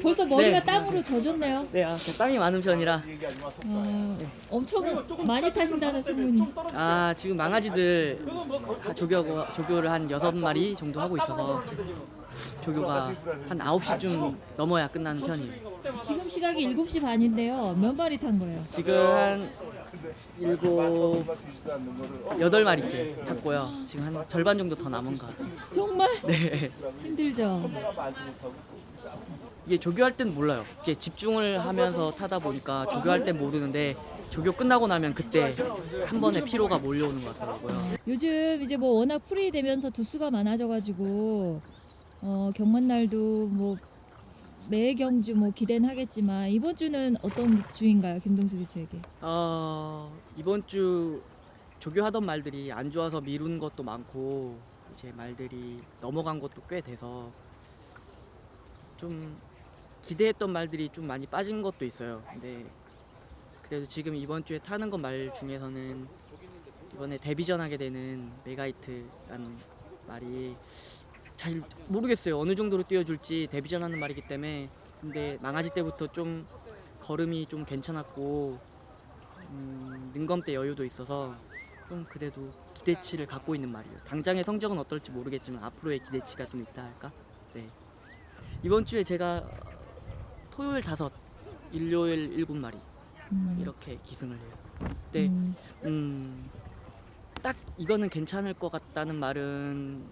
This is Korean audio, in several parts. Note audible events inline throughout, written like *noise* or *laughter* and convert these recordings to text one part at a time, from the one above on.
벌써 머리가 네. 땀으로 젖었네요. 네, 아, 저 땀이 많은 편이라 어, 엄청 많이 타신다는 소문이. 아 지금 망아지들 다 조교 조교를 한 여섯 마리 정도 하고 있어서 조교가 한 9시쯤 넘어야 끝나는 편이에요. 지금 시각이 7시 반인데요. 몇 마리 탄 거예요? 지금 한 일곱 여덟 마리째 탔고요. 지금 한 절반 정도 더 남은 것 같아요. 정말 네. 힘들죠. 이게 조교할 땐 몰라요. 이게 집중을 하면서 타다 보니까 조교할 땐 모르는데 조교 끝나고 나면 그때 한 번에 피로가 몰려오는 것 같더라고요. 요즘 이제 뭐 워낙 풀이 되면서 두수가 많아져가지고 어, 경만날도 뭐 매 경주 뭐 기대는 하겠지만 이번 주는 어떤 주인가요, 김동수 교수에게? 어, 이번 주 조교하던 말들이 안 좋아서 미룬 것도 많고 이제 말들이 넘어간 것도 꽤 돼서 좀 기대했던 말들이 좀 많이 빠진 것도 있어요. 근데 그래도 지금 이번 주에 타는 것말 중에서는 이번에 데뷔전 하게 되는 메가이트라는 말이 잘 모르겠어요. 어느 정도로 뛰어줄지 데뷔전 하는 말이기 때문에 근데 망아지 때부터 좀 걸음이 좀 괜찮았고 음, 능검 때 여유도 있어서 좀 그래도 기대치를 갖고 있는 말이에요. 당장의 성적은 어떨지 모르겠지만 앞으로의 기대치가 좀 있다 할까? 네. 이번 주에 제가 토요일 다섯, 일요일 일곱 마리 음, 이렇게 기승을 해요. 네, 음, 음, 딱 이거는 괜찮을 것 같다는 말은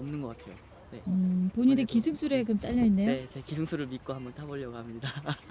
없는 것 같아요. 네, 음, 본인의 기승술에 그럼 딸려 있네요. 네, 제 기승수를 믿고 한번 타보려고 합니다. *laughs*